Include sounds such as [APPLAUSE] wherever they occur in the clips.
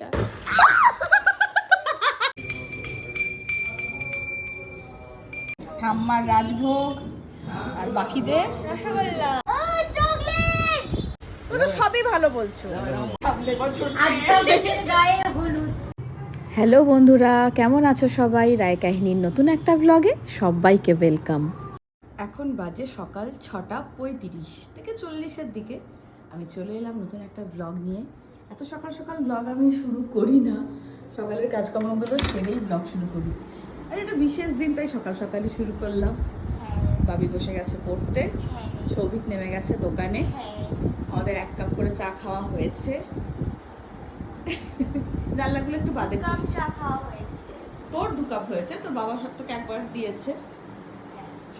এটা। ঠাম্মার রাজভোগ আর বাকিদের? রসগোল্লা। ও তো সবই ভালো বলছো। হ্যালো বন্ধুরা কেমন আছো সবাই? রায় কাহিনীর নতুন একটা ব্লগে সবাইকে ওয়েলকাম এখন বাজে সকাল ছটা পঁয়ত্রিশ থেকে চল্লিশের দিকে। আমি চলে এলাম নতুন একটা ব্লগ নিয়ে। এত সকাল সকাল ব্লগ আমি শুরু করি না। সকালের কাজকর্মগুলো সেরেই ব্লগ শুরু করি। আর এটা বিশেষ দিন তাই সকাল সকালই শুরু করলাম। বাবি বসে গেছে পড়তে। সৌভিক নেমে গেছে দোকানে। আমাদের এক কাপ করে চা খাওয়া হয়েছে। জানলাগুলো একটু বাদে কাপ চা খাওয়া হয়েছে। তোর দু কাপ হয়েছে তো বাবা সব তোকে একবার দিয়েছে।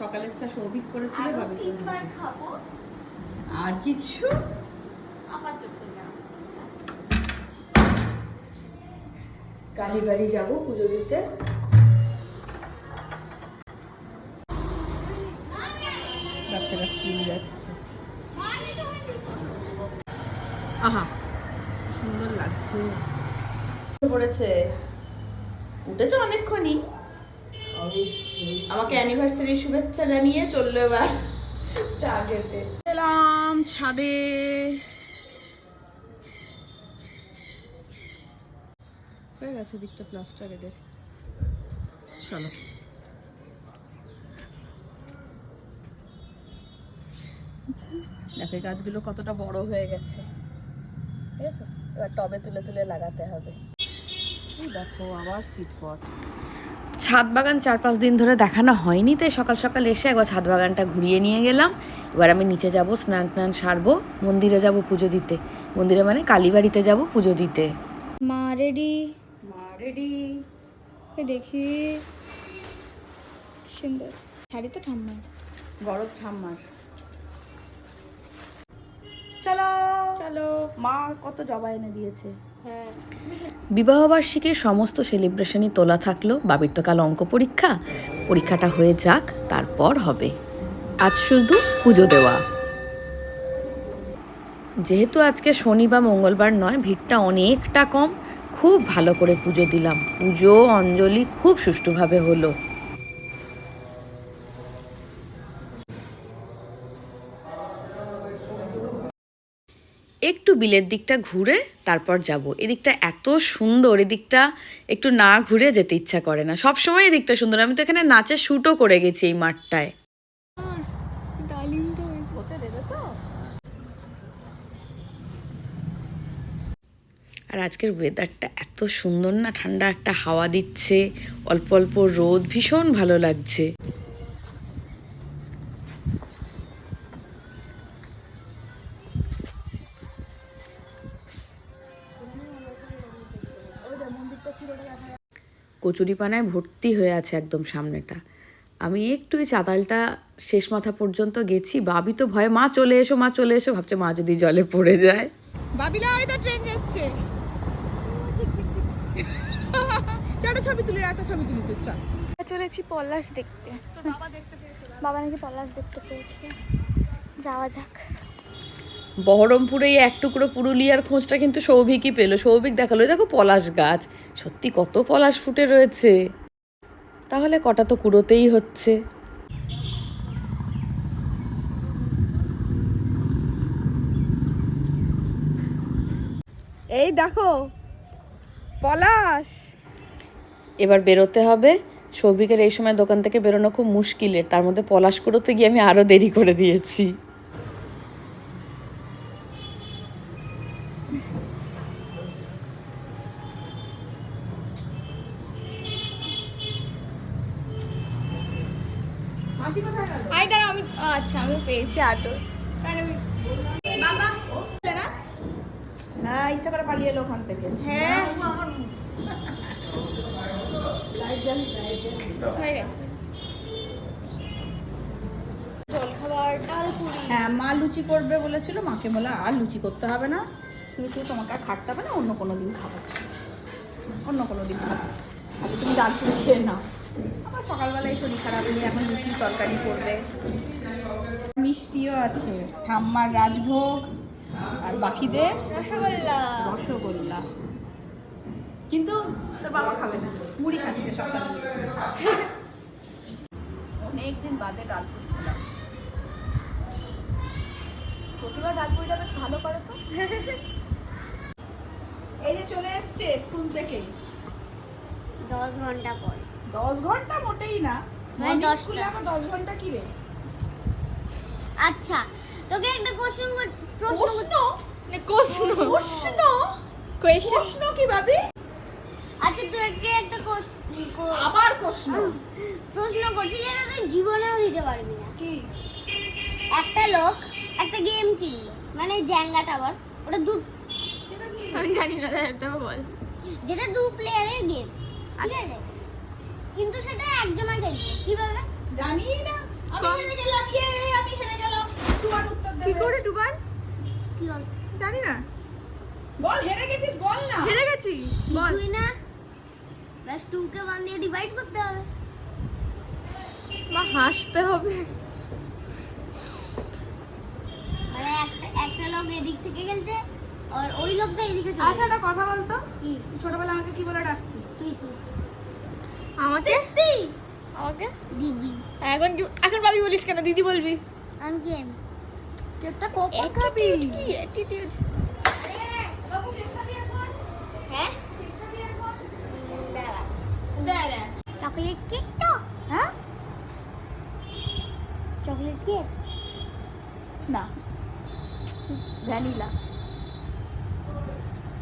সকালের চা সৌভিক করেছিল আর কিছু? আপাতত কালীবাড়ি যাব পুজো দিতে। আহা, সুন্দর লাগছে। অনেকক্ষণই। আমাকে অ্যানিভার্সারি শুভেচ্ছা জানিয়ে চলল এবার। চা খেতে। ছাদে। হয়ে গেছে দিকটা প্লাস্টার এদের চলো। দেখো গাছগুলো কতটা বড় হয়ে গেছে। ঠিক আছে? এবার টবে তুলে তুলে লাগাতে হবে। দেখো, আবার সিট পট ছাদ বাগান চার পাঁচ দিন ধরে দেখানো হয়নি তাই সকাল সকাল এসে একবার ছাদ বাগানটা ঘুরিয়ে নিয়ে গেলাম। এবার আমি নিচে যাব, স্নান টান সারবো, মন্দিরে যাব পুজো দিতে। মন্দিরে মানে কালীবাড়িতে যাব পুজো দিতে। মা রেডি। রেডি। দেখি। সুন্দর। শাড়ি তো ঠাম্মা গরম ঠাম্মার। চলো। চলো। মা কত জবা এনে দিয়েছে। হ্যাঁ। বিবাহবার্ষিকীর সমস্ত সেলিব্রেশনই তোলা থাকল। বাবির তো কাল অঙ্ক পরীক্ষা। পরীক্ষাটা হয়ে যাক তারপর হবে। আজ শুধু পুজো দেওয়া। যেহেতু আজকে শনি বা মঙ্গলবার নয় ভিড়টা অনেকটা কম। খুব ভালো করে পুজো দিলাম। পুজো, অঞ্জলি খুব সুষ্ঠুভাবে হলো। একটু বিলের দিকটা ঘুরে তারপর যাব। এদিকটা এত সুন্দর, এদিকটা একটু না ঘুরে যেতে ইচ্ছা করে না। সব সময় এদিকটা সুন্দর। আমি তো এখানে নাচের শ্যুটও করে গেছি এই মাঠটায় ডালিমটা হতে দেবে তো আর আজকের ওয়েদারটা এত সুন্দর না, ঠান্ডা একটা হাওয়া দিচ্ছে, অল্প অল্প রোদ, ভীষণ ভালো লাগছে। কচুরিপানায় ভর্তি হয়ে আছে একদম সামনেটা। আমি একটু চাতালটা শেষ মাথা পর্যন্ত গেছি, বাবি তো ভয়ে, মা চলে এসো, মা চলে এসো। ভাবছে, মা যদি জলে পড়ে যায়। বাবিলা, ওই তো ট্রেন যাচ্ছে। একটা ছবি তুলি একটা ছবি তুলি তুই চল। চলেছি পলাশ দেখতে। বাবা নাকি পলাশ দেখতে পেয়েছে। যাওয়া যাক। বহরমপুরে এই এক টুকরো পুরুলিয়ার খোঁজটা কিন্তু সৌভিকই পেল। সৌভিক দেখাল দেখো পলাশ গাছ। সত্যি কত পলাশ ফুটে রয়েছে। তাহলে কটা তো কুড়োতেই হচ্ছে। এই দেখো পলাশ। এবার বেরোতে হবে। সৌভিকের এই সময় দোকান থেকে বেরোনো খুব মুশকিলের। তার মধ্যে পলাশ কুড়োতে গিয়ে আমি আরও দেরি করে দিয়েছি। আই দাঁড়া আমি আচ্ছা আমি পেয়েছি আদর। বাবা। না? না ইচ্ছা করে পালিয়ে এলো ওখান থেকে। হ্যাঁ। হয়ে গেছে। জল ডাল পুরি। হ্যাঁ মা লুচি করবে বলেছিল মাকে বলে আর লুচি করতে হবে না। শুধু শুধু তোমাকে আর খাটতে হবে না অন্য কোনো দিন খাব। অন্য কোনো দিন খাব। আগে তুমি ডাল পুরি খেয়ে নাও। আমার সকালবেলায় শরীর খারাপ হলে এখন লুচি তরকারি করবে। মিষ্টিও আছে ঠাম্মার রাজভোগ আর বাকিদের রসগোল্লা। রসগোল্লা। কিন্তু তোর বাবা খাবে না। মুড়ি খাচ্ছে শশা অনেকদিন বাদে ডালপুরি খেলাম। প্রতিবার ডালপুরিটা বেশ ভালো করে তো। এই যে চলে এসছে স্কুল থেকে। দশ ঘণ্টা পর। দশ ঘণ্টা মোটেই না। মানে স্কুলে আমার দশ ঘণ্টা কি রে? আচ্ছা তোকে একটা কোশ্চেন প্রশ্ন প্রশ্ন? কোশ্চেন প্রশ্ন। কোয়েশ্চেন প্রশ্ন কি ভাবি? তোকে একটা কো- আবার প্রশ্ন? প্রশ্ন করছি যেটা তুই জীবনেও দিতে পারবি না। কি? একটা লোক একটা গেম কিনলো মানে জ্যাঙ্গা টাওয়ার ওটা দু আমি জানি না তোকে বল। যেটা দু প্লেয়ারের গেম ঠিক আছে? কিন্তু সেটা একজনা খেলছে কীভাবে? জানি না। আমি। হেরে গেলাম ইয়ে আমি হেরে গেলাম। তোমার উত্তর কি দেবে। করে ডুবান কি বল? জানি না। বল হেরে গেছিস বল না। হেরে গেছি বল। কিছুই না। ব্যাস টু কে ওয়ান দিয়ে ডিভাইড করতে হবে। মা হাসতে হবে। মানে একটা একটা লোক এদিক থেকে খেলছে আর ওই লোকটা এদিকে চলে আচ্ছা একটা কথা বলতো? কি? ছোটবেলা আমাকে কি বলে ডাকতি? তুই তুই আমাকে? তুই আমাকে? দিদি। এখন কি এখন ভাবি বলিস কেন? দিদি বলবি। আমি কি কেকটা কখন খাবি কি? অ্যাটিটিউড বাবু কেক খাবি এখন হ্যাঁ কেক খাবি এখন দাঁড়া দাঁড়া চকলেট কেক তো? হ্যাঁ? Chocolate cake? না। ভ্যানিলা।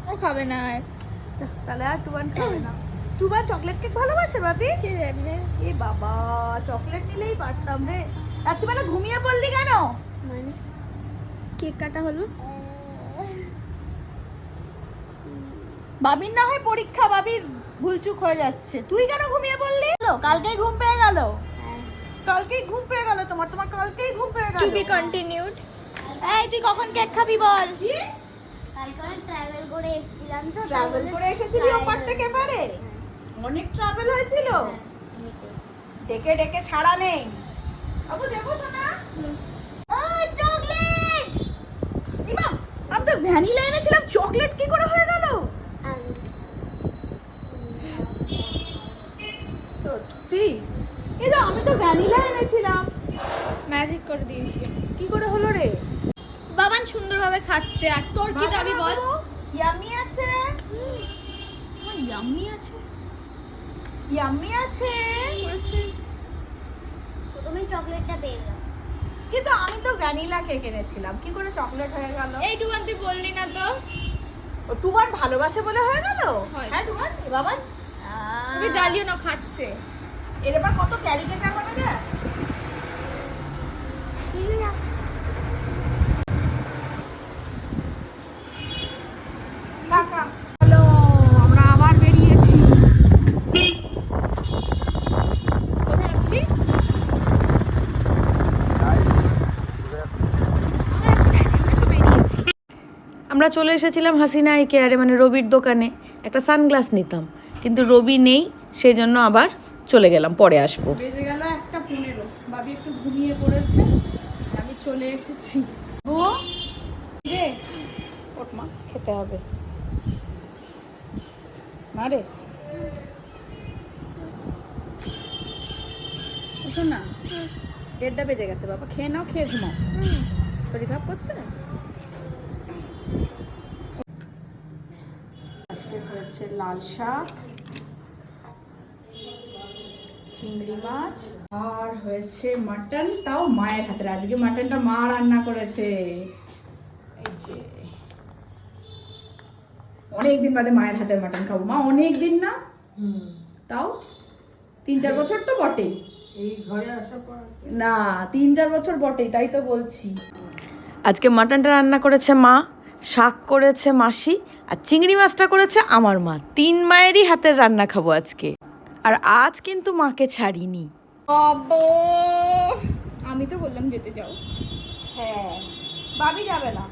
ও খাবে না আর। তাহলে আর টুবান খাবে না। টুবান চকলেট কেক ভালোবাসে বাবি কে জানে। এ বাবা চকলেট নিলেই পারতাম রে। রাত্রিবেলা ঘুমিয়ে পড়লি কেন? মানে? কেক কাটা হলো? বাবির না হয় পরীক্ষা বাবির ভুলচুক হয়ে যাচ্ছে। তুই কেন ঘুমিয়ে পড়লি? কালকেই ঘুম পেয়ে গেল। হ্যাঁ। কালকেই ঘুম পেয়ে গেল তোমার তোমার কালকেই ঘুম পেয়ে গেল। টু বি কন্টিনিউড এই তুই কখন কেক খাবি বল? কালকে অনেক ট্রাভেল করে এসেছিলাম তো ট্রাভেল করে এসেছিলি ওপার থেকে। পারে অনেক ট্রাভেল হয়েছিল। হ্যাঁ, ডেকে ডেকে সাড়া নেই। বাবু দেবো শোনা ও চকলেট! ইমাম আমি তো ভ্যানিলা এনেছিলাম চকলেট কি করে হয়ে গেল সত্যি এই তো ভ্যানিলা এনেছিলাম। ম্যাজিক করে দিয়েছি। কি করে হলো রে? বাবান সুন্দরভাবে খাচ্ছে আর তোর কি দাবি বল? ইয়াম্মি আছে? ইয়াম্মি আছে। ইয়াম্মি আছে। তুমি চকলেটটা পেয়ে গেল কিন্তু আমি তো ভ্যানিলা কেক এনেছিলাম। কি করে চকলেট হয়ে গেল? এই টুবান তুই বললি না তো। ও টুবান ভালোবাসে বলে হয়ে গেল? হ্যাঁ। টুবান এ বাবা ওকে জ্বালিয়ে না খাচ্ছে। এবার কত ক্যারিকেচার হবে হ্যালো, আমরা চলে এসেছিলাম হাসিনা কেয়ারে মানে রবির দোকানে। একটা সানগ্লাস নিতাম, কিন্তু রবি নেই সেই জন্য আবার চলে গেলাম পরে আসব। বেজে গেল একটা পনেরো। বাবি একটু ঘুমিয়ে পড়েছে আমি চলে এসেছি। ও রে ওঠ মা খেতে হবে। মা রে। শোন না। দেড়টা বেজে গেছে বাবা খেয়ে নাও খেয়ে ঘুমাও। শরীর খারাপ করছে? আজকে হয়েছে লাল শাক চিংড়ি মাছ। আর হয়েছে মাটন তাও মায়ের হাতের। আজকে মাটনটা মা রান্না করেছে। এই যে অনেক দিন বাদে মায়ের হাতের মাটন খাব। মা অনেক দিন না তাও তিন চার বছর তো বটেই। এই ঘরে আসার পর না তিন চার বছর বটেই তাই তো বলছি। আজকে মাটনটা রান্না করেছে মা শাক করেছে মাসি আর চিংড়ি মাছটা করেছে আমার মা। তিন মায়েরই হাতের রান্না খাব আজকে। আর আজ কিন্তু মাকে ছাড়িনি। আমি তো বললাম যেতে যাও। হ্যাঁ বাবি যাবে না।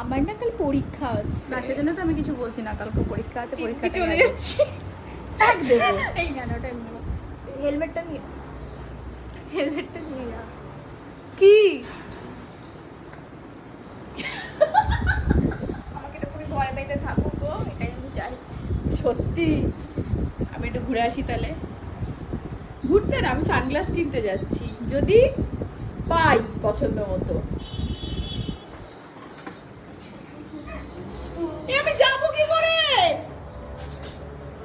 আমার না কাল পরীক্ষা আছে। না সেজন্য তো আমি কিছু বলছি না কালকে পরীক্ষা আছে পরীক্ষা চলে যাচ্ছি। এক দেবো। এই না ওটা এমনি হেলমেটটা নিয়ে হেলমেটটা নিয়ে যা কি? আমাকে এটা খুবই ভয় পেতে থাকুক গো এটাই আমি চাই। সত্যি? একটু ঘুরে আসি তাহলে। ঘুরতে না আমি সানগ্লাস কিনতে যাচ্ছি। যদি পাই পছন্দ মতো এ, আমি যাব কি করে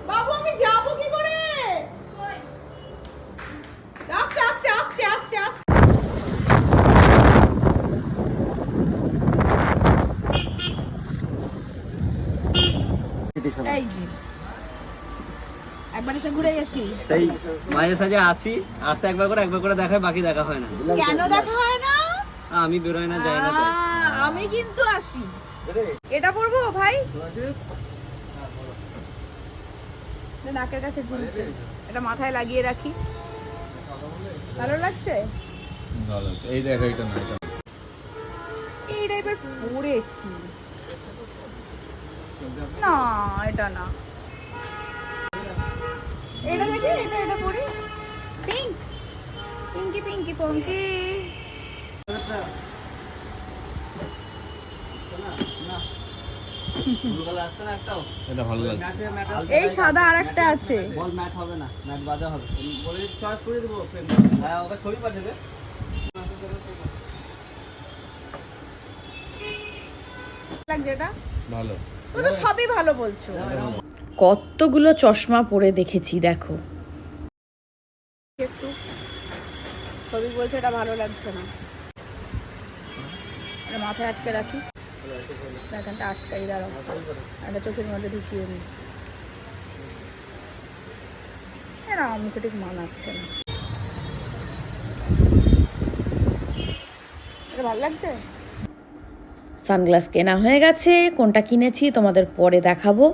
বাবু আমি যাব কি করে আস্তে আস্তে আস্তে আস্তে আস্তে এই জি একবার এসে ঘুরে গেছি। সেই মাঝে সাঝে আসি আসে একবার করে একবার করে দেখায় বাকি দেখা হয় না। কেন দেখা হয় না? আমি বেরোয় না যাই না আমি কিন্তু আসি। এটা পরবো ভাই? নাকের কাছে ঝুলছে। এটা মাথায় লাগিয়ে রাখি। ভালো লাগছে? ভালো এই দেখো এটা না এটা এই টাইপের পরেছি। না এটা না। এটা দেখে এটা এটা পরি। পিঙ্ক পিঙ্কি পিঙ্কি পঙ্কি এই সাদা আর একটা আছে। বল ম্যাট হবে না ম্যাট বাজা হবে। বলে চয়েস করে দেবো হ্যাঁ ওকে ছবি পাঠাবে লাগছে এটা? ভালো। তো সবই ভালো বলছো। কতগুলো চশমা পরে দেখেছি দেখো। একটু। ছবি বলছে এটা ভালো লাগছে না। মাথায় আটকে রাখি। এখানটা আটকাই দাঁড়াও। একটা চোখের মধ্যে ঢুকিয়ে নি না মুখে ঠিক মানাচ্ছে না। এটা ভালো লাগছে? সানগ্লাস কেনা হয়ে গেছে কোনটা কিনেছি তোমাদের পরে দেখাবো।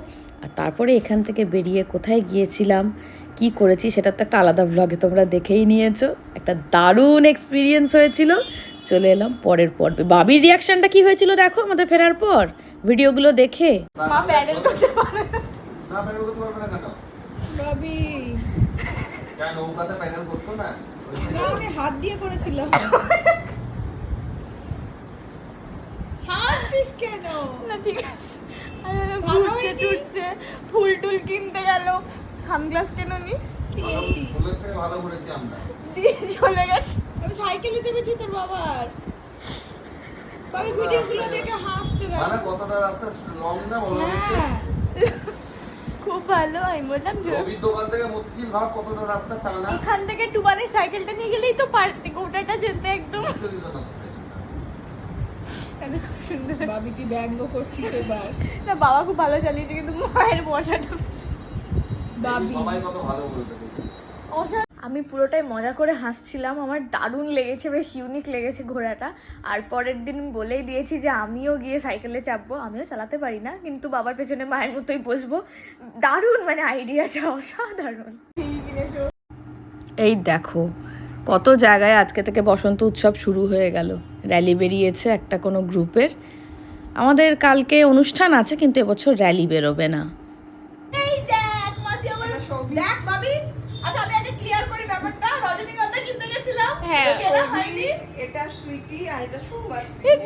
আর তারপরে এখান থেকে বেরিয়ে কোথায় গিয়েছিলাম কি করেছি সেটা তো একটা আলাদা ব্লগে তোমরা দেখেই নিয়েছো। একটা দারুণ এক্সপিরিয়েন্স হয়েছিল। চলে এলাম পরের পর্বে। বাবির রিয়াকশনটা কি হয়েছিল দেখো আমাদের ফেরার পর? ভিডিওগুলো দেখে। মা প্যাডেল করতে [LAUGHS] পারে না। না প্যানেল করতে পারবে না কেন বাবি কেন নৌকাতে প্যানেল করতো না না আমি হাত দিয়ে করেছিলাম হাসছিস কেন? না ঠিক আছে। ঘুরছে টুরছে। ফুল টুল কিনতে গেল। সানগ্লাস কেন নি? ভালো ঘুরেছি আমরা দিয়ে চলে গেছে। আমি সাইকেলে চেপেছি তোর বাবার। ভিডিওগুলো দেখে। মানে কতটা রাস্তা লং না বলো? হ্যাঁ। খুব ভালো আমি বললাম দোকান থেকে মতিঝিল ভাব কতটা রাস্তা টানা এখান থেকে টুবানের সাইকেলটা নিয়ে গেলেই তো পারতে গোটাটা যেতে একদম। খুব সুন্দর। বাবি কি ব্যঙ্গ করছিস এবার? না বাবা খুব ভালো চালিয়েছে কিন্তু মায়ের বসাটা বাবি। সবাই কত ভালো আমি পুরোটাই মজা করে হাসছিলাম আমার দারুণ লেগেছে বেশ ইউনিক লেগেছে ঘোড়াটা। আর পরের দিন বলেই দিয়েছি যে আমিও গিয়ে সাইকেলে চাপবো আমিও চালাতে পারি না কিন্তু বাবার পেছনে মায়ের মতোই বসবো। দারুণ মানে আইডিয়াটা অসাধারণ। এই দেখো কত জায়গায় আজকে থেকে বসন্ত উৎসব শুরু হয়ে গেল। র্যালি বেরিয়েছে একটা কোনো গ্রুপের। আমাদের কালকে অনুষ্ঠান আছে কিন্তু এবছর র্যালি বেরোবে না। এই দেখ মাসি আমার দেখ ভাবি। আচ্ছা আমি আগে ক্লিয়ার করি ব্যাপারটা। রজনীগন্ধা কিনতে গেছিলাম। হ্যাঁ। এটা সুইটি আর এটা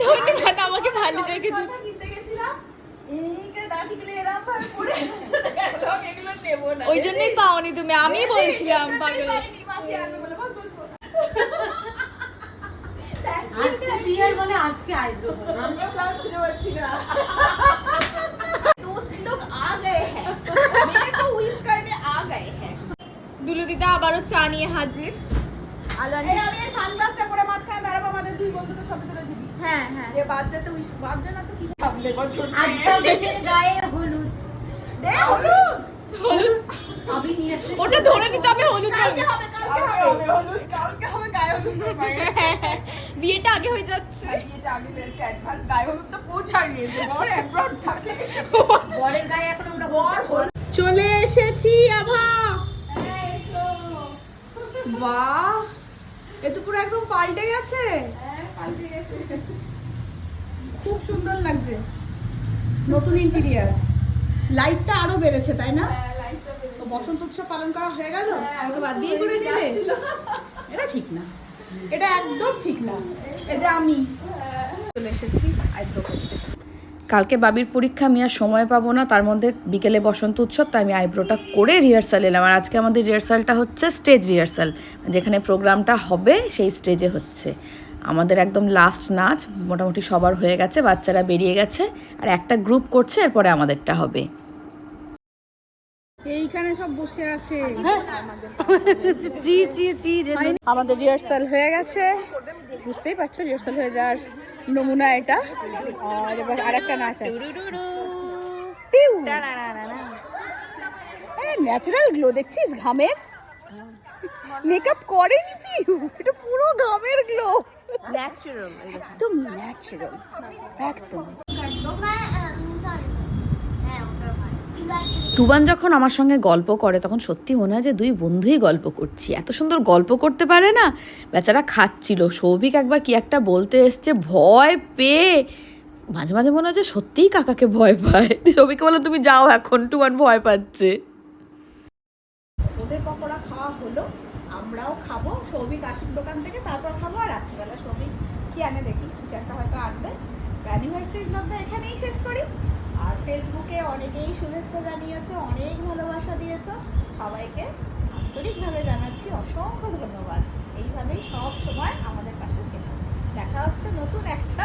ধন্যবাদ আমাকে ভালো কিনতে গেছিলাম। ওই জন্যই পাওনি তুমি আমি বলছিলাম পাগল পাইনি, মাসি আনবে বলে বস বস বস। আজকে বিয়ের বলে আজকে আইব্রো আমরা ব্লাউজ খুঁজে পাচ্ছি না। দুলু দিদা আবারও চা নিয়ে হাজির। আলানি আমি সানগ্লাসটা পরে মাঝখানে দাঁড়াবো আমাদের দুই বন্ধুকে ছবি তুলে দিবি। হ্যাঁ হ্যাঁ। এ বাদ দে তো উইস বাদ দে না তো কি? ভাবলে বছর আজকাল বেটের গায়ে হলুদ। দে হলুদ! ওটা ধরে নিতে হবে হলুদ কালকে হবে কালকে হবে। হলুদ কালকে হবে গায়ে হলুদ। হ্যাঁ, হ্যাঁ। বিয়েটা আগে হয়ে যাচ্ছে। বিয়েটা আগে হয়েছে অ্যাডভান্স গায়ে হলুদ তো বড় অ্যাব্রড থাকে। বরের গায়ে এখন আমরা বর চলে এসেছি আভা। বাহ এ তো পুরো একদম পাল্টে গেছে। খুব সুন্দর লাগছে। নতুন ইন্টেরিয়ার লাইটটা আরও বেড়েছে তাই না? বসন্ত উৎসব পালন করা হয়ে গেল? আমাকে বাদ দিয়ে করে দিলে? এটা ঠিক না। এটা একদম ঠিক না। এই যে আমি। চলে এসেছি আইব্রো করতে কালকে বাবির পরীক্ষা, আমি আর সময় পাবো না, তার মধ্যে বিকেলে বসন্ত উৎসব, তাই আমি আইব্রোটা করে রিহার্সাল এলাম। আর আজকে আমাদের রিহার্সালটা হচ্ছে স্টেজ রিহার্সাল যেখানে প্রোগ্রামটা হবে, সেই স্টেজে হচ্ছে। আমাদের একদম লাস্ট নাচ, মোটামুটি সবার হয়ে গেছে, বাচ্চারা বেরিয়ে গেছে, আর একটা গ্রুপ করছে, এরপরে আমাদেরটা হবে। এইখানে সব বসে আছে। আমাদের রিহার্সাল হয়ে গেছে। বুঝতেই পারছ রিহার্সাল হয়ে যাওয়ার নমুনা এটা। আর এবার আরেকটা নাচ আছে। ন্যাচারাল গ্লো দেখছিস ঘামের? মেকআপ করেনি পিউ। এটা পুরো ঘামের গ্লো ন্যাচারাল একদম ন্যাচারাল একদম সরি হ্যাঁ ওটার ভাই টুবান যখন আমার সঙ্গে গল্প করে, তখন সত্যি মনে হয় যে দুই বন্ধুই গল্প করছি। এত সুন্দর গল্প করতে পারে না? বেচারা খাচ্ছিল। সৌভিক একবার কি একটা বলতে এসছে, ভয় পেয়ে। মাঝে মাঝে মনে হয় যে সত্যিই কাকাকে ভয় পায়। সৌভিককে বলো তুমি যাও এখন টুবান ভয় পাচ্ছে। ওদের পকোড়া খাওয়া হলো, আমরাও খাব, সৌভিক আসুক দোকান থেকে, তারপর খাব, আর রাত্রিবেলা সৌভিক কি আনে দেখি, কিছু একটা হয়তো আনবে। ব্লগটা এখানেই শেষ করি। আর ফেসবুকে অনেকেই শুভেচ্ছা জানিয়েছো, অনেক ভালোবাসা দিয়েছ। সবাইকে আন্তরিকভাবে জানাচ্ছি অসংখ্য ধন্যবাদ। এইভাবেই সব সময় আমাদের পাশে থেকে। দেখা হচ্ছে নতুন একটা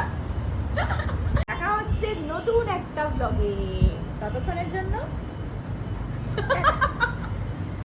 [LAUGHS] দেখা হচ্ছে নতুন একটা ব্লগে ততক্ষণের জন্য [LAUGHS]